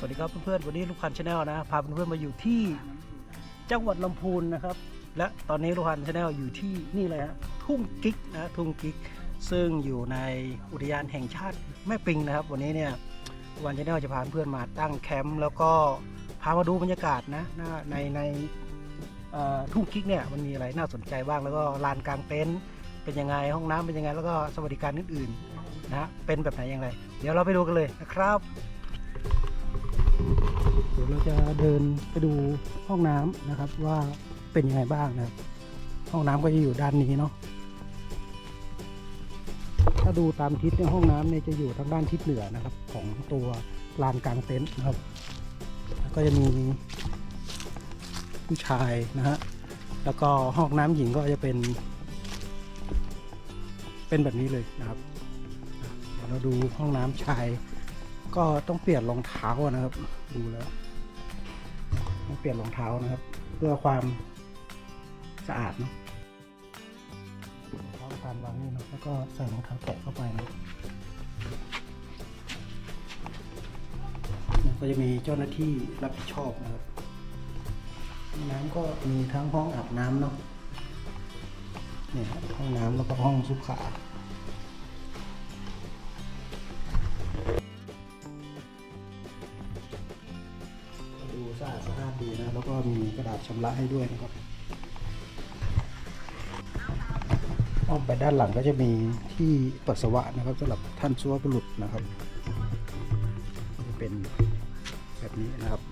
สวัสดีครับเพื่อนๆวันนี้ลูกพันชาแนลนะพาเพื่อนๆมาอยู่ที่จังหวัดลำพูนนะครับ และตอนนี้ลูกพันชาแนลอยู่ที่นี่เลยฮะทุ่งกิ๊กนะทุ่งกิ๊กซึ่งอยู่ในอุทยานแห่งชาติแม่ปิงนะครับ วันนี้เนี่ยลูกพันชาแนลจะพาเพื่อนมาตั้งแคมป์แล้วก็พามาดูบรรยากาศนะในในทุ่งกิ๊กเนี่ยมันมีอะไรน่าสนใจบ้างแล้วก็ลานกลางเต็นท์เป็นยังไงห้องน้ำเป็นยังไงแล้วก็สวัสดิการอื่นๆนะเป็นแบบไหนอย่างไร เดี๋ยวเราไปดูกันเลยนะครับ ยวเราจะเดินไปดูห้องน้ำนะครับว่าเป็นยังไงบ้างนะครับ ห้องน้ำก็จะอยู่ด้านนี้เนาะถ้าดูตามทิศเนี่ยห้องน้ำเนี่ยจะอยู่ทางด้านทิศเหนือนะครับ ของตัวลานกลางเต็นท์นะครับ ก็จะมีผู้ชายนะฮะแล้วก็ห้องน้ำหญิงก็จะเป็น เป็นแบบนี้เลยนะครับเดี๋ยวเราดูห้องน้ำชายก็ต้องเปลี่ยนรองเท้านะครับ ดูแล้ว เปลี่ยนรองเท้านะครับ เพื่อความสะอาดเนาะรองเท้าการวางนี่เนาะแล้วก็ใส่รองเท้าแตะเข้าไปนะก็จะมีเจ้าหน้าที่รับผิดชอบนะครับ น้ำก็มีทั้งห้องอาบน้ำเนาะเนี่ยห้องน้ำแล้วก็ห้องสุขา ระดาษชำระให้ด้วยนะครับอ้อมไปด้านหลังก็จะมีที่ปัสสาวะนะครับสำหรับท่านสุภาพบุรุษนะครับจะเป็นแบบนี้นะครับ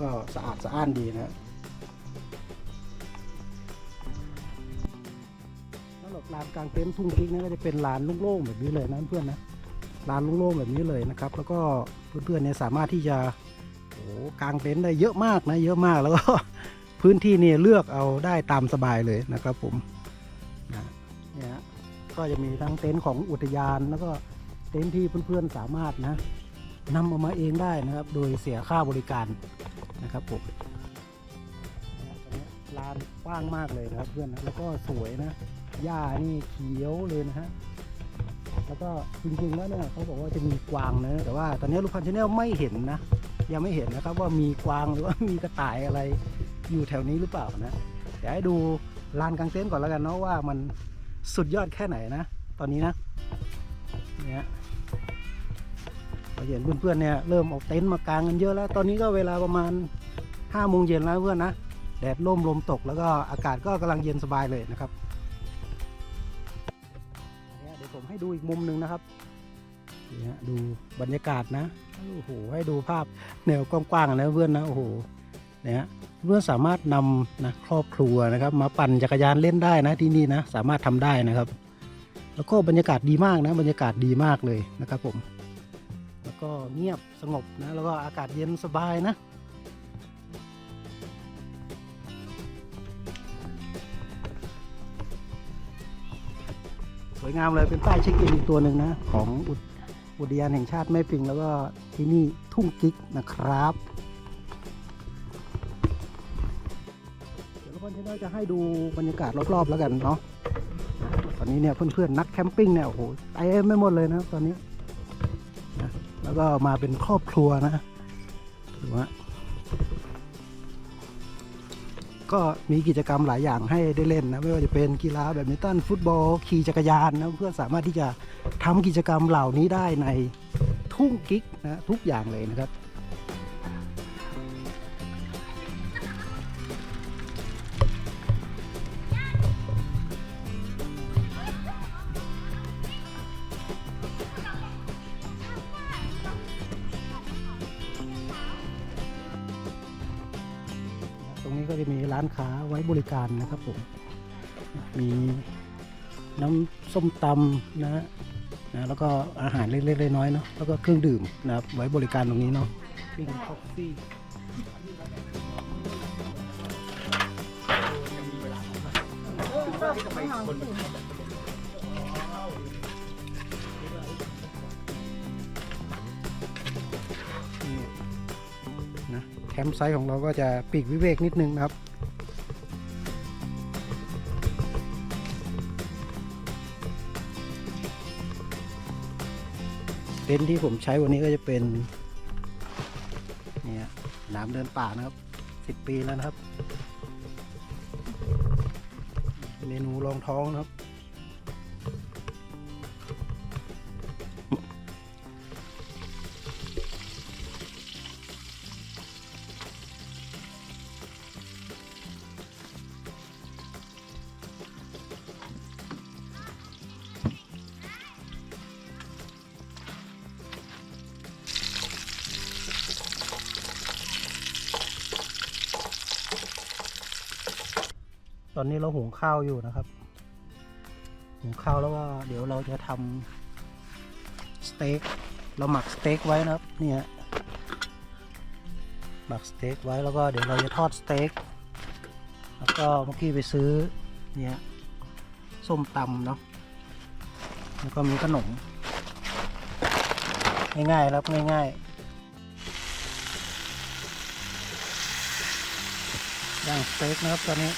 ก็สะอาดสะอ้านดีนะครับสำหรับลานกลางเต็นท์ทุ่งกิ๊กนี่ก็จะเป็นลานโล่งๆแบบนี้เลยนะเพื่อนนะลานโล่งๆแบบนี้เลยนะครับ แล้วก็เพื่อนๆเนี่ยสามารถที่จะ โหกางเต็นท์ได้เยอะมากนะเยอะมากแล้วก็พื้นที่เนี่ยเลือกเอาได้ตามสบายเลยนะครับผมนะเนี่ยก็จะมีทั้งเต็นท์ของอุทยานแล้วก็เต็นท์ที่เพื่อนๆสามารถนะนำเออกมาเองได้นะครับ โดยเสียค่าบริการนะครับผมนะตรงนี้ลานกว้างมากเลยนะครับเพื่อนนะแล้วก็สวยนะหญ้านี่เขียวเลยนะฮะแล้วก็จริงๆแล้วเนี่ยเขาบอกว่าจะมีกวางนะแต่ว่าตอนนี้ลูกพันธุ์ชาแนลไม่เห็นนะ ยังไม่เห็นนะครับว่ามีกวางหรือว่ามีกระต่ายอะไรอยู่แถวนี้หรือเปล่านะเดี๋ยวให้ดูลานกลางเต็นท์ก่อนแล้วกันเนาะว่ามันสุดยอดแค่ไหนนะ ตอนนี้นะเนี่ยเราเห็นเพื่อนๆเนี่ยเริ่มเออกเต็นท์มากางกันเยอะแล้ว ตอนนี้ก็เวลาประมาณห้าโมงเย็นแล้วเพื่อนนะแดดร่มลมตกแล้วก็อากาศก็กำลังเย็นสบายเลยนะครับเดี๋ยวผมให้ดูอีกมุมหนึ่งนะครับนี่ฮะดูบรรยากาศนะ โอ้โหให้ดูภาพแนวกว้างๆนะเพื่อนนะโอ้โหเนี่ยเพื่อนสามารถนำนะครอบครัวนะครับ มาปั่นจักรยานเล่นได้นะที่นี่นะสามารถทำได้นะครับ แล้วก็บรรยากาศดีมากนะบรรยากาศดีมากเลยนะครับผม แล้วก็เงียบสงบนะแล้วก็อากาศเย็นสบายนะสวยงามเลยเป็นป้ายเช็คอินอีกตัวหนึ่งนะ ของ อุทยานแห่งชาติแม่ปิงแล้วก็ที่นี่ทุ่งกิ๊กนะครับ เดี๋ยวเราคนที่น่าจะให้ดูบรรยากาศรอบๆแล้วกันเนาะตอนนี้เนี่ยเพื่อนๆนักแคมปิ้งเนี่ยโอ้โหไอเต็มไม่หมดเลยนะตอนนี้นะแล้วก็มาเป็นครอบครัวนะถือว่าก็มีกิจกรรมหลายอย่างให้ได้เล่นนะ ไม่ว่าจะเป็นกีฬาแบดมินตันฟุตบอลขี่จักรยานนะเพื่อสามารถที่จะ ทำกิจกรรมเหล่านี้ได้ในทุ่งกิ๊กนะทุกอย่างเลยนะครับ ตรงนี้ก็จะมีร้านค้าไว้บริการนะครับผม มีน้ำส้มตำนะ นะแล้วก็อาหารเล็กๆน้อยๆเนาะแล้วก็เครื่องดื่มนะครับไว้บริการตรงนี้เนาะปิ้งคอฟฟี่นี่นะแคมป์ไซต์ของเราก็จะปีกวิเวกนิดนึงนะครับ เต็นท์ที่ผมใช้วันนี้ก็จะเป็นเนี่ยน้ำเดินป่านะครับสิบปีแล้วนะครับ เมนูรองท้องนะครับ ตอนนี้เราหุงข้าวอยู่นะครับหุงข้าวแล้วก็เดี๋ยวเราจะทำสเต็กเราหมักสเต็กไว้นะครับเนี่ยหมักสเต็กไว้แล้วก็เดี๋ยวเราจะทอดสเต็กแล้วก็เมื่อกี้ไปซื้อเนี่ยส้มตำเนาะแล้วก็มีขนม ง่ายๆครับง่ายๆย่างสเต็กนะครับตอนนี้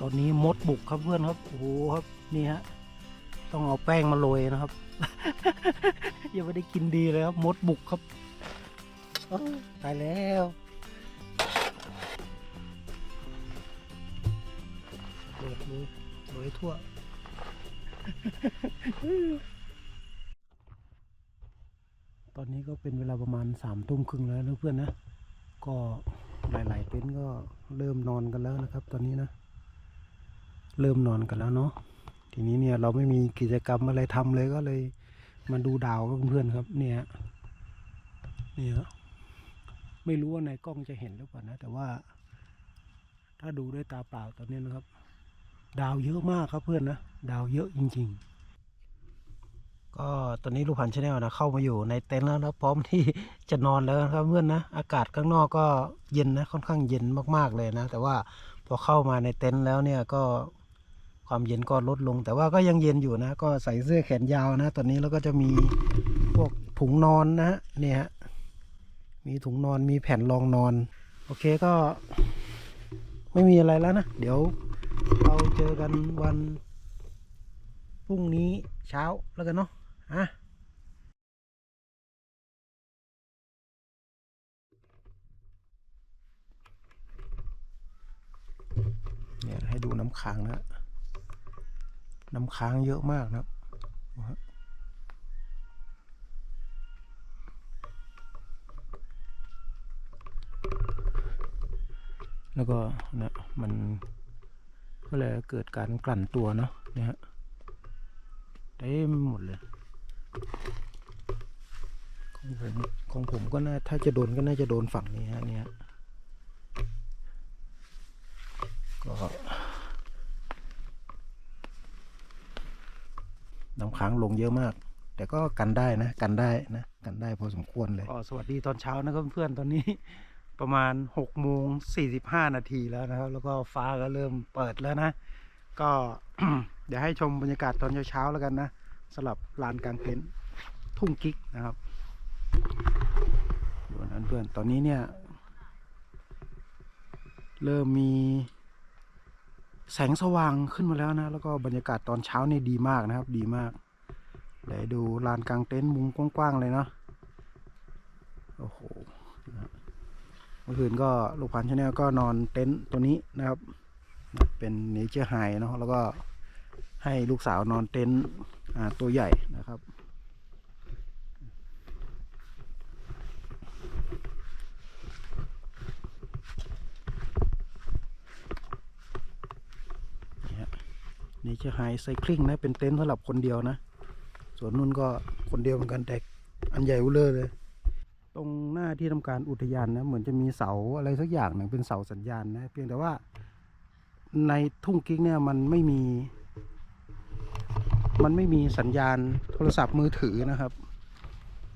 ตอนนี้มดบุกครับเพื่อนครับโอ้โหครับนี่ฮะต้องเอาแป้งมาโรยนะครับ ยังไม่ได้กินดีเลยครับมดบุกครับตายแล้วเปิดมือโรยทั่วตอนนี้ก็เป็นเวลาประมาณสามทุ่มครึ่งแล้วนะเพื่อนนะ ก็หลาย ๆ เต็นท์ก็เริ่มนอนกันแล้วนะครับ ตอนนี้นะ เริ่มนอนกันแล้วเนาะทีนี้เนี่ยเราไม่มีกิจกรรมอะไรทำเลยก็เลยมาดูดาวกับเพื่อนๆครับ เนี่ยเนี่ยไม่รู้ว่าในกล้องจะเห็นหรือเปล่านะ แต่ว่า ถ้าดูด้วยตาเปล่าตอนนี้นะครับ ดาวเยอะมากครับเพื่อนนะดาวเยอะจริง ๆ ก็ตอนนี้ลูกพันชาแนลนะเข้ามาอยู่ในเต็นท์แล้วนะพร้อมที่จะนอนแล้วนะครับเพื่อนนะอากาศข้างนอกก็เย็นนะค่อนข้างเย็นมากๆเลยนะ แต่ว่าพอเข้ามาในเต็นท์แล้วเนี่ยก็ ความเย็นก็ลดลง แต่ว่าก็ยังเย็นอยู่นะ ก็ใส่เสื้อแขนยาวนะตอนนี้แล้วก็จะมีพวกถุงนอนนะฮะเนี่ยฮะมีถุงนอนมีแผ่นรองนอน โอเคก็ ไม่มีอะไรแล้วนะ เดี๋ยวเราเจอกันวันพรุ่งนี้เช้าแล้วกันเนาะอะเนี่ยให้ดูน้ำค้างนะ น้ำค้างเยอะมากนะครับแล้วก็นะมันก็เลยเกิดการกลั่นตัวเนาะเนี่ยฮะเต็มหมดเลย ของผมของผมก็น่าถ้าจะโดนก็น่าจะโดนฝั่งนี้ฮะเนี่ยก็ น้ำค้างลงเยอะมาก แต่ก็กันได้นะ กันได้นะ กันได้พอสมควรเลยก็สวัสดีตอนเช้านะครับเพื่อนๆตอนนี้ประมาณหกโมงสี่สิบห้านาทีแล้วนะครับ แล้วก็ฟ้าก็เริ่มเปิดแล้วนะ ก็เดี๋ยวให้ชมบรรยากาศตอนเช้าๆแล้วกันนะสำหรับลานกลางเต็นท์ทุ่งกิ๊กนะครับดูนั้นเพื่อนตอนนี้เนี่ย เริ่มมี แสงสว่างขึ้นมาแล้วนะ แล้วก็บรรยากาศตอนเช้านี่ดีมากนะครับ ดีมากเดี๋ยวดูลานกลางเต็นท์มุมกว้างๆเลยเนาะโอ้โหเมื่อคืนก็ลูกพันชาแนลก็นอนเต็นท์ตัวนี้นะครับ เป็นเนเจอร์ไฮเนาะแล้วก็ให้ลูกสาวนอนเต็นท์ตัวใหญ่นะครับ นี่จะไฮไซคลิงนะเป็นเต็นท์สำหรับคนเดียวนะ ส่วนนุ่นก็คนเดียวเหมือนกันแต่อันใหญ่อุเลอเลย ตรงหน้าที่ทำการอุทยานนะเหมือนจะมีเสาอะไรสักอย่างหนึ่งเป็นเสาสัญญาณนะเพียงแต่ว่าในทุ่งกิ๊กเนี่ยมันไม่มี มันไม่มีสัญญาณโทรศัพท์มือถือนะครับ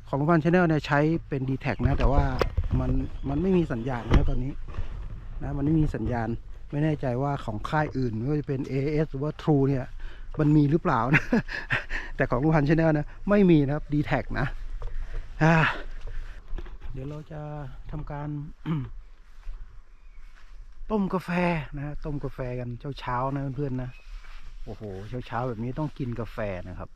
ของพันชาแนลเนี่ยใช้เป็น d t แทนะแต่ว่ามันมันไม่มีสัญญาณนะตอนนี้นะมันไม่มีสัญญาณ ไม่แน่ใจว่าของค่ายอื่นไม่ว่าจะเป็น AS หรือว่า True เนี่ย มันมีหรือเปล่านะ แต่ของพันชาแนลนะ ไม่มีนะครับ d t แทนะเดี๋ยวเราจะทำการ ต้มกาแฟนะฮะต้มกาแฟกันเช้าๆนะเพื่อนๆนะ โอ้โห เช้าๆแบบนี้ต้องกินกาแฟนะครับ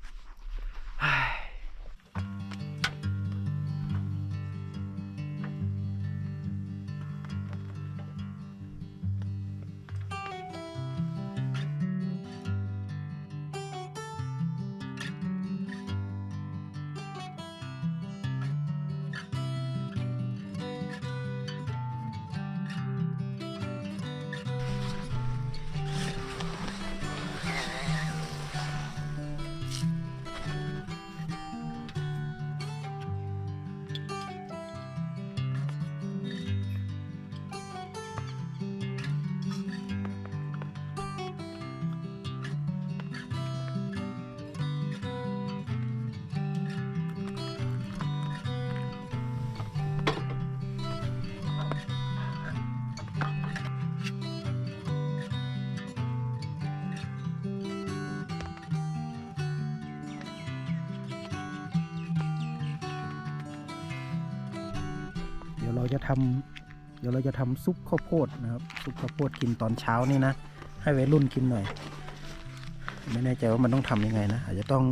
เดี๋ยวเราจะทำเดี๋ยวเราจะทำซุปข้าวโพดนะครับ ซุปข้าวโพดกินตอนเช้านี่นะ ให้วัยรุ่นกินหน่อย ไม่แน่ใจว่ามันต้องทำยังไงนะ อาจจะต้อง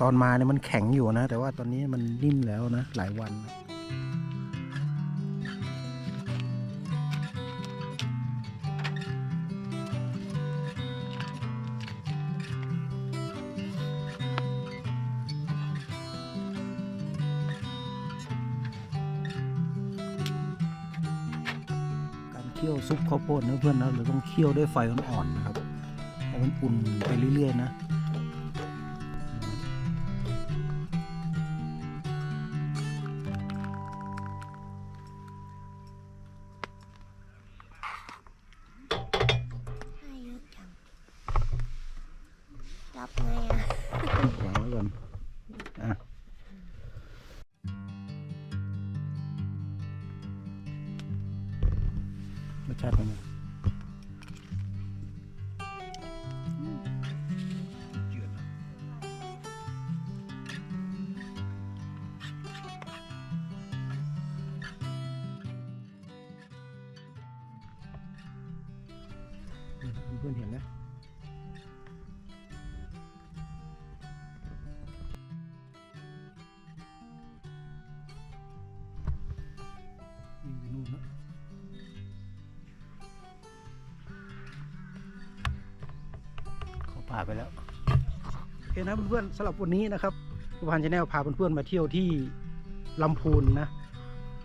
ตอนมาเนี่ยมันแข็งอยู่นะ แต่ว่าตอนนี้มันนิ่มแล้วนะ หลายวันนะ ซุปข้าวโพดนะเพื่อนนะเราต้องเคี่ยวด้วยไฟอ่อนๆนะครับให้มันอุ่นไปเรื่อยๆนะ รส่าไปแล้วโอเคนะเพื่อนๆสำหรับวันนี้นะครับผู้พันชาแนลพาเพื่อนๆมาเที่ยวที่ลำพูนนะ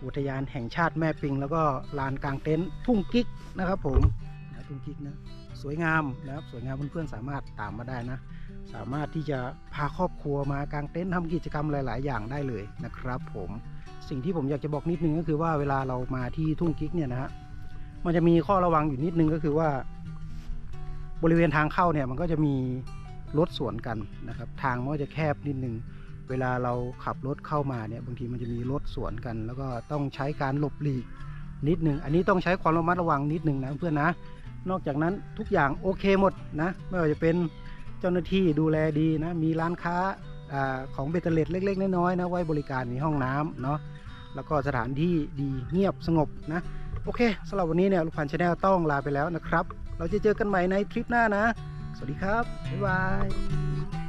อุทยานแห่งชาติแม่ปิง แล้วก็ลานกลางเต็นท์ทุ่งกิ๊กนะครับ ผมนะทุ่งกิ๊กนะสวยงามนะครับสวยงามเพื่อนๆสามารถตามมาได้นะ สามารถที่จะพาครอบครัวมากางเต็นท์ทำกิจกรรมหลาย ๆ อย่างได้เลยนะครับ ผมสิ่งที่ผมอยากจะบอกนิดนึงก็คือว่าเวลาเรามาที่ทุ่งกิ๊กเนี่ยนะฮะมันจะมีข้อระวังอยู่นิดนึงก็คือว่า บริเวณทางเข้าเนี่ยมันก็จะมีรถสวนกันนะครับ ทางมันก็จะแคบนิดนึง เวลาเราขับรถเข้ามาเนี่ยบางทีมันจะมีรถสวนกัน แล้วก็ต้องใช้การหลบหลีกนิดนึง อันนี้ต้องใช้ความระมัดระวังนิดนึงนะเพื่อนนะ นอกจากนั้นทุกอย่างโอเคหมดนะ ไม่ว่าจะเป็นเจ้าหน้าที่ดูแลดีนะ มีร้านค้าอของเบตเตอร์เลตเล็ก ๆ น้อยๆนะไว้บริการมีห้องน้ำเนาะ แล้วก็สถานที่ดีเงียบสงบนะ โอเคสำหรับวันนี้เนี่ยลูกพันชาแนลต้องลาไปแล้วนะครับ เราจะเจอกันใหม่ในทริปหน้านะ สวัสดีครับ บ๊ายบาย